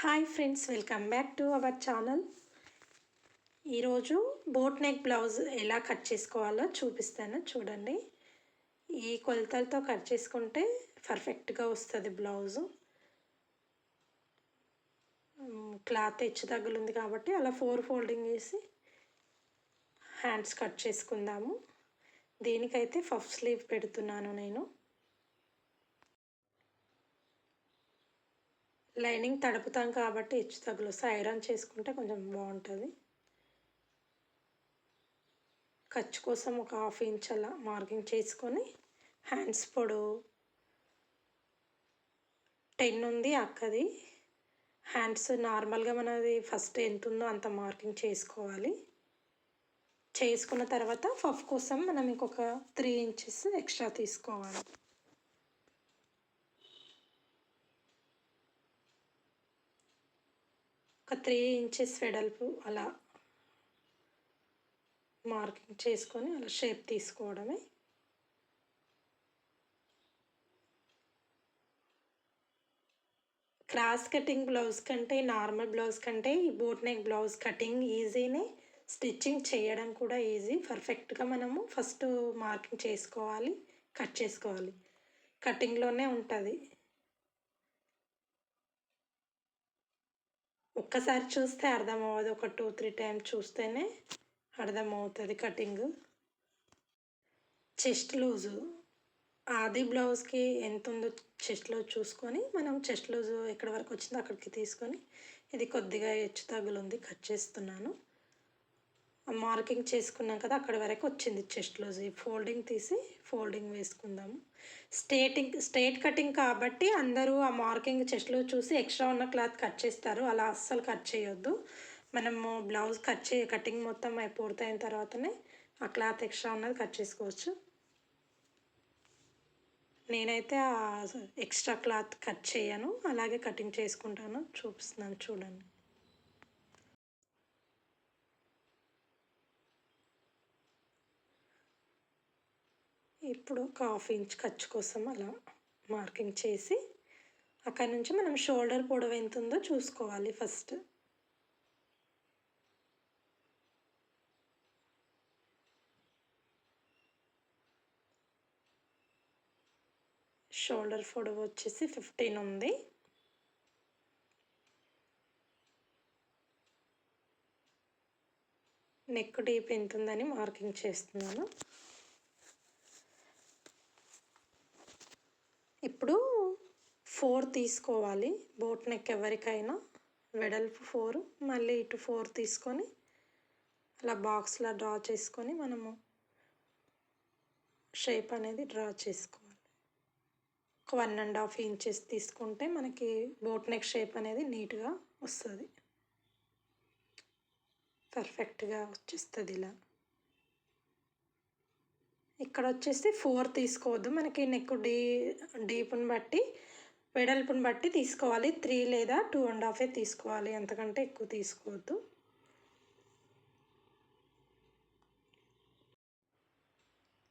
Hi friends welcome back to our channel ఈరోజు boat neck blouse ఎలా cut చేసుకోవాలో చూపిస్తాను చూడండి. ఈ కొలతలతో కట్ చేసుకుంటే పర్ఫెక్ట్గా వస్తుంది బ్లౌజు క్లాత్ హెచ్చు తగ్గులుంది కాబట్టి అలా ఫోర్ ఫోల్డింగ్ వేసి హ్యాండ్స్ కట్ చేసుకుందాము. దీనికైతే ఫఫ్ స్లీవ్ పెడుతున్నాను నేను. లైనింగ్ తడుపుతాం కాబట్టి హెచ్చు తగులు ఐరన్ చేసుకుంటే కొంచెం బాగుంటుంది. ఖర్చు కోసం ఒక హాఫ్ ఇంచ్ అలా మార్కింగ్ చేసుకొని హ్యాండ్స్ పొడు టెన్ ఉంది అక్కది. హ్యాండ్స్ నార్మల్గా మనది ఫస్ట్ ఎంత ఉందో అంత మార్కింగ్ చేసుకోవాలి. చేసుకున్న తర్వాత ఫఫ్ కోసం మనం ఇంకొక త్రీ ఇంచెస్ ఎక్స్ట్రా తీసుకోవాలి. ఒక త్రీ ఇంచెస్ వెడల్పు అలా మార్కింగ్ చేసుకొని అలా షేప్ తీసుకోవడమే. క్రాస్ కటింగ్ బ్లౌజ్ కంటే నార్మల్ బ్లౌజ్ కంటే ఈ బోట్ నెక్ బ్లౌజ్ కటింగ్ ఈజీనే. స్టిచ్చింగ్ చేయడం కూడా ఈజీ. పర్ఫెక్ట్గా మనము ఫస్ట్ మార్కింగ్ చేసుకోవాలి కట్ చేసుకోవాలి. కటింగ్లోనే ఉంటుంది. ఒక్కసారి చూస్తే అర్థమవ్వదు. ఒక టూ త్రీ టైం చూస్తేనే అర్థమవుతుంది కటింగ్. Chest loose. ఆది బ్లౌజ్కి ఎంత ఉందో చెస్ట్ లూజ్ చూసుకొని మనం చెస్ట్ లూజ్ ఎక్కడి వరకు వచ్చిందో అక్కడికి తీసుకొని ఇది కొద్దిగా హెచ్చు తగ్గులు ఉంది కట్ చేస్తున్నాను. మార్కింగ్ చేసుకున్నాం కదా అక్కడి వరకు వచ్చింది చెస్ట్ ఫోల్డింగ్ తీసి ఫోల్డింగ్ వేసుకుందాము స్టేటింగ్ స్ట్రేట్ కటింగ్ కాబట్టి అందరూ ఆ మార్కింగ్ చెస్ట్లో చూసి ఎక్స్ట్రా ఉన్న క్లాత్ కట్ చేస్తారు. అలా అస్సలు కట్ చేయొద్దు. మనము బ్లౌజ్ కట్ చే కటింగ్ మొత్తం పూర్తయిన తర్వాతనే ఆ క్లాత్ ఎక్స్ట్రా ఉన్నది కట్ చేసుకోవచ్చు. నేనైతే ఆ ఎక్స్ట్రా క్లాత్ కట్ చేయను. అలాగే కటింగ్ చేసుకుంటాను. చూపిస్తున్నాను చూడండి. ఇప్పుడు ఒక హాఫ్ ఇంచ్ ఖర్చు కోసం అలా మార్కింగ్ చేసి అక్కడి నుంచి మనం షోల్డర్ పొడవు ఎంత ఉందో చూసుకోవాలి ఫస్ట్. షోల్డర్ పొడవు వచ్చేసి ఫిఫ్టీన్ ఉంది. నెక్ డీప్ ఎంత ఉందని మార్కింగ్ చేస్తున్నాను. ఇప్పుడు ఫోర్ తీసుకోవాలి. బోట్ నెక్ ఎవరికైనా వెడల్పు ఫోర్ మళ్ళీ ఇటు ఫోర్ తీసుకొని అలా బాక్స్లా డ్రా చేసుకొని మనము షేప్ అనేది డ్రా చేసుకోవాలి. ఒక వన్ అండ్ హాఫ్ ఇంచెస్ తీసుకుంటే మనకి బోట్ నెక్ షేప్ అనేది నీట్గా వస్తుంది. పర్ఫెక్ట్గా వచ్చేస్తుంది ఇలా. ఇక్కడ వచ్చేసి ఫోర్ తీసుకోవద్దు. మనకి నెక్ డీ డీప్ని బట్టి వెడల్పుని బట్టి తీసుకోవాలి. త్రీ లేదా టూ అండ్ హాఫే తీసుకోవాలి. అంతకంటే ఎక్కువ తీసుకోవద్దు.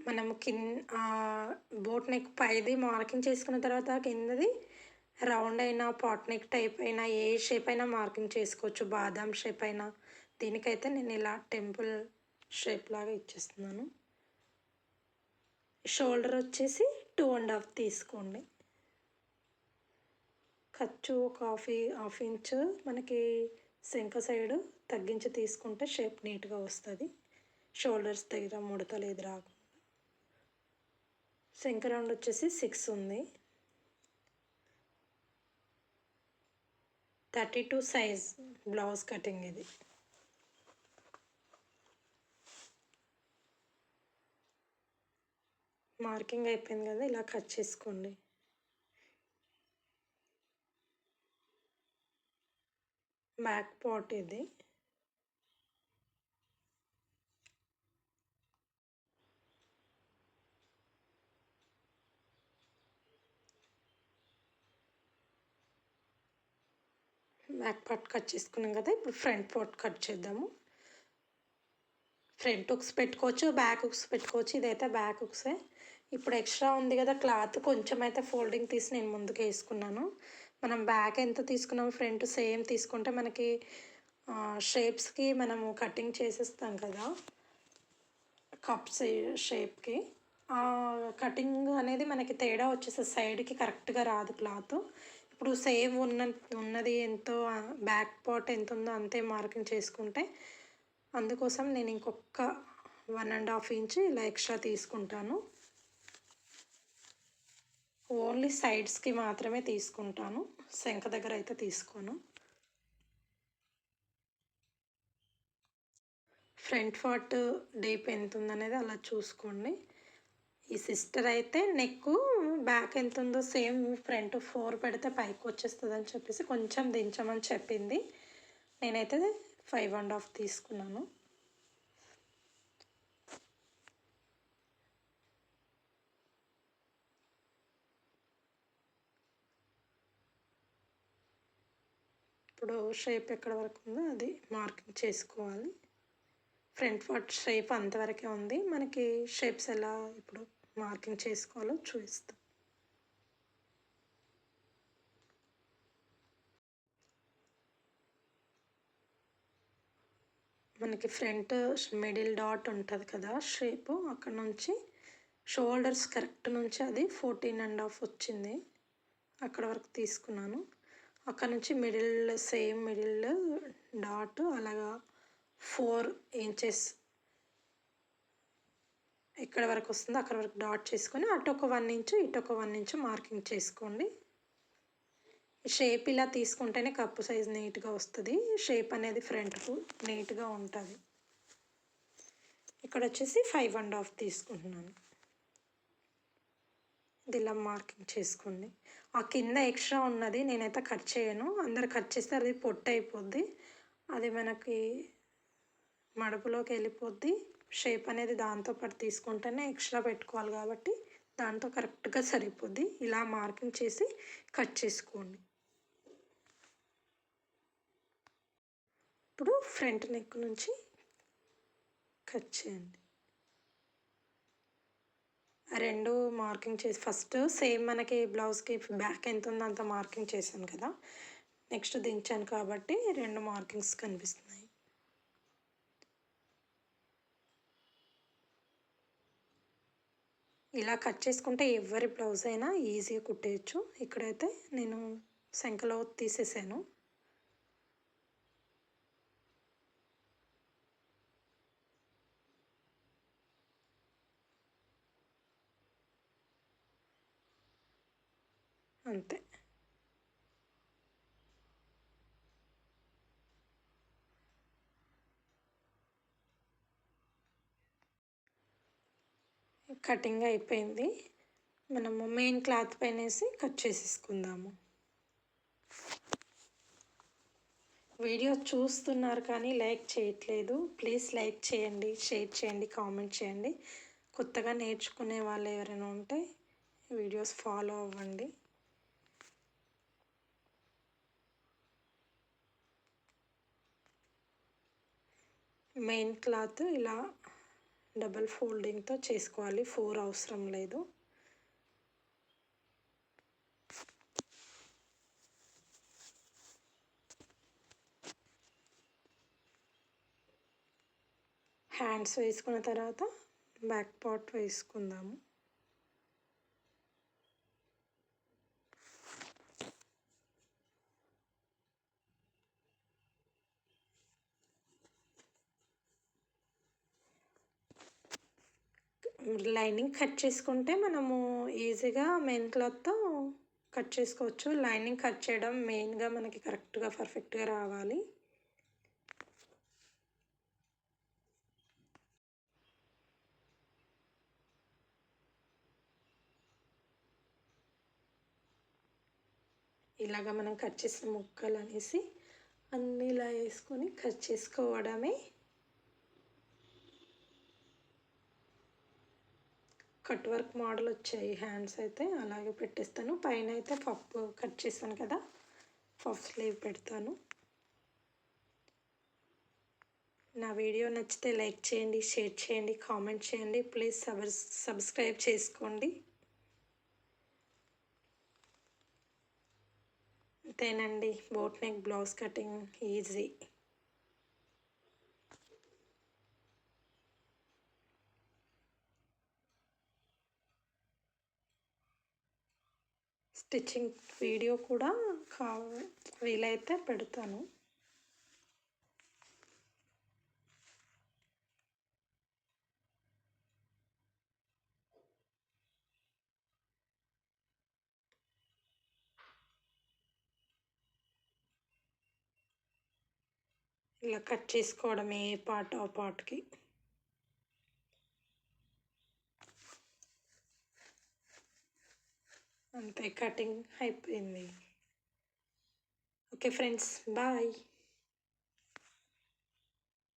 మనము కిన్ బోట్ నెక్ పైది మార్కింగ్ చేసుకున్న తర్వాత కిందది రౌండ్ అయినా పాట్ నెక్ టైప్ అయినా ఏ షేప్ అయినా మార్కింగ్ చేసుకోవచ్చు. బాదాం షేప్ అయినా. దీనికైతే నేను ఇలా టెంపుల్ షేప్ లాగా ఇచ్చేస్తున్నాను. షోల్డర్ వచ్చేసి టూ అండ్ హాఫ్ తీసుకోండి. ఖర్చు ఒక హాఫ్ హాఫ్ ఇంచ్ మనకి శంఖ సైడ్ తగ్గించి తీసుకుంటే షేప్ నీట్గా వస్తుంది. షోల్డర్స్ దగ్గర ముడతలు ఏది రాకుండా. శంఖ రౌండ్ వచ్చేసి సిక్స్ ఉంది. Thirty two size blouse cutting ఇది. మార్కింగ్ అయిపోయింది కదా ఇలా కట్ చేసుకోండి. బ్యాక్ పాట్ ఇది. బ్యాక్ పార్ట్ కట్ చేసుకున్నాం కదా ఇప్పుడు ఫ్రంట్ పార్ట్ కట్ చేద్దాము. ఫ్రంట్ హుక్స్ పెట్టుకోవచ్చు బ్యాక్ హుక్స్ పెట్టుకోవచ్చు ఇదైతే బ్యాక్ హుక్సే. ఇప్పుడు ఎక్స్ట్రా ఉంది కదా క్లాత్ కొంచెం అయితే ఫోల్డింగ్ తీసి నేను ముందుకు వేసుకున్నాను. మనం బ్యాక్ ఎంత తీసుకున్నాం ఫ్రంట్ సేమ్ తీసుకుంటే మనకి షేప్స్కి మనము కటింగ్ చేసేస్తాం కదా. కప్స్ షేప్కి. కటింగ్ అనేది మనకి తేడా వచ్చేసి సైడ్కి కరెక్ట్గా రాదు క్లాత్. ఇప్పుడు సేమ్ ఉన్న ఉన్నది ఎంతో బ్యాక్ పార్ట్ ఎంత ఉందో అంతే మార్కింగ్ చేసుకుంటే అందుకోసం నేను ఇంకొక వన్ అండ్ హాఫ్ ఇంచ్ ఇలా ఎక్స్ట్రా తీసుకుంటాను. ఓన్లీ సైడ్స్కి మాత్రమే తీసుకుంటాను. శంఖ దగ్గర అయితే తీసుకోను. ఫ్రంట్ పార్ట్ డీప్ ఎంత ఉందనేది అలా చూసుకోండి. ఈ సిస్టర్ అయితే నెక్ బ్యాక్ ఎంత ఉందో సేమ్ ఫ్రంట్ ఫోర్ పెడితే పైకి వచ్చేస్తుంది అని చెప్పేసి కొంచెం దించమని చెప్పింది. నేనైతే ఫైవ్ అండ్ హాఫ్ తీసుకున్నాను. ఇప్పుడు షేప్ ఎక్కడ వరకు ఉందో అది మార్కింగ్ చేసుకోవాలి. ఫ్రంట్ పార్ట్ షేప్ అంతవరకే ఉంది. మనకి షేప్స్ ఎలా ఇప్పుడు మార్కింగ్ చేసుకోవాలో చూపిస్తాం. మనకి ఫ్రంట్ మిడిల్ డాట్ ఉంటుంది కదా షేప్ అక్కడ నుంచి షోల్డర్స్ కరెక్ట్ నుంచి అది ఫోర్టీన్ అండ్ హాఫ్ వచ్చింది. అక్కడ వరకు తీసుకున్నాను. అక్కడ నుంచి మిడిల్ సేమ్ మిడిల్ డాట్ అలాగా ఫోర్ ఇంచెస్ ఎక్కడ వరకు వస్తుందో అక్కడ వరకు డాట్ చేసుకొని అటు ఒక వన్ ఇంచు ఇటు ఒక వన్ ఇంచు మార్కింగ్ చేసుకోండి. షేప్ ఇలా తీసుకుంటేనే కప్పు సైజ్ నీట్గా వస్తుంది. షేప్ అనేది ఫ్రంట్కు నీట్గా ఉంటుంది. ఇక్కడ వచ్చేసి ఫైవ్ అండ్ హాఫ్ తీసుకుంటున్నాను. ఇది ఇలా మార్కింగ్ చేసుకోండి. ఆ కింద ఎక్స్ట్రా ఉన్నది నేనైతే కట్ చేయను. అందరు కట్ చేస్తే అది పొట్టు అయిపోద్ది. అది మనకి మడుపులోకి వెళ్ళిపోద్ది. షేప్ అనేది దాంతో పాటు తీసుకుంటేనే ఎక్స్ట్రా పెట్టుకోవాలి కాబట్టి దాంతో కరెక్ట్గా సరిపోద్ది. ఇలా మార్కింగ్ చేసి కట్ చేసుకోండి. ఇప్పుడు ఫ్రంట్ నెక్ నుంచి కట్ చేయండి. రెండు మార్కింగ్ చేసి ఫస్ట్ సేమ్ మనకి బ్లౌజ్కి బ్యాక్ ఎంత ఉందో అంత మార్కింగ్ చేశాను కదా. నెక్స్ట్ దించాను కాబట్టి రెండు మార్కింగ్స్ కనిపిస్తున్నాయి. ఇలా కట్ చేసుకుంటే ఎవరి బ్లౌజ్ అయినా ఈజీగా కుట్టేయచ్చు. ఇక్కడైతే నేను శంఖలో తీసేసాను. అంతే. కటింగ్ అయిపోయింది. మనము మెయిన్ క్లాత్ పైన వేసి కట్ చేసేసుకుందాము. వీడియో చూస్తున్నారు కానీ లైక్ చేయట్లేదు. ప్లీజ్ లైక్ చేయండి షేర్ చేయండి కామెంట్ చేయండి. కొత్తగా నేర్చుకునే వాళ్ళు ఎవరైనా ఉంటే వీడియోస్ ఫాలో అవ్వండి. మెయిన్ క్లాత్ ఇలా డబల్ ఫోల్డింగ్తో చేసుకోవాలి. ఫోర్ అవసరం లేదు. హ్యాండ్స్ వేసుకున్న తర్వాత బ్యాక్ పార్ట్ వేసుకుందాము. లైనింగ్ కట్ చేసుకుంటే మనము ఈజీగా మెయిన్ క్లాత్తో కట్ చేసుకోవచ్చు. లైనింగ్ కట్ చేయడం మెయిన్గా మనకి కరెక్ట్గా పర్ఫెక్ట్గా రావాలి. ఇలాగ మనం కట్ చేసిన ముక్కలు అనేసి అన్నీ ఇలా వేసుకొని కట్ చేసుకోవడమే కట్ వర్క్ మోడల్ వచ్చాయి హ్యాండ్స్ అయితే అలాగే పెట్టేస్తాను. పైన అయితే పప్పు కట్ చేస్తాను కదా పఫ్ స్లీవ్ పెడతాను. నా వీడియో నచ్చితే లైక్ చేయండి షేర్ చేయండి కామెంట్ చేయండి. ప్లీజ్ సబ్స్క్రైబ్ చేసుకోండి. అంతేనండి. Boat neck blouse cutting easy. Stitching video కూడా కా వీలైతే పెడతాను. ఇలా కట్ చేసుకోవడమే పార్ట్ ఆ పార్ట్కి అంతే కటింగ్ అయిపోయింది. Okay friends bye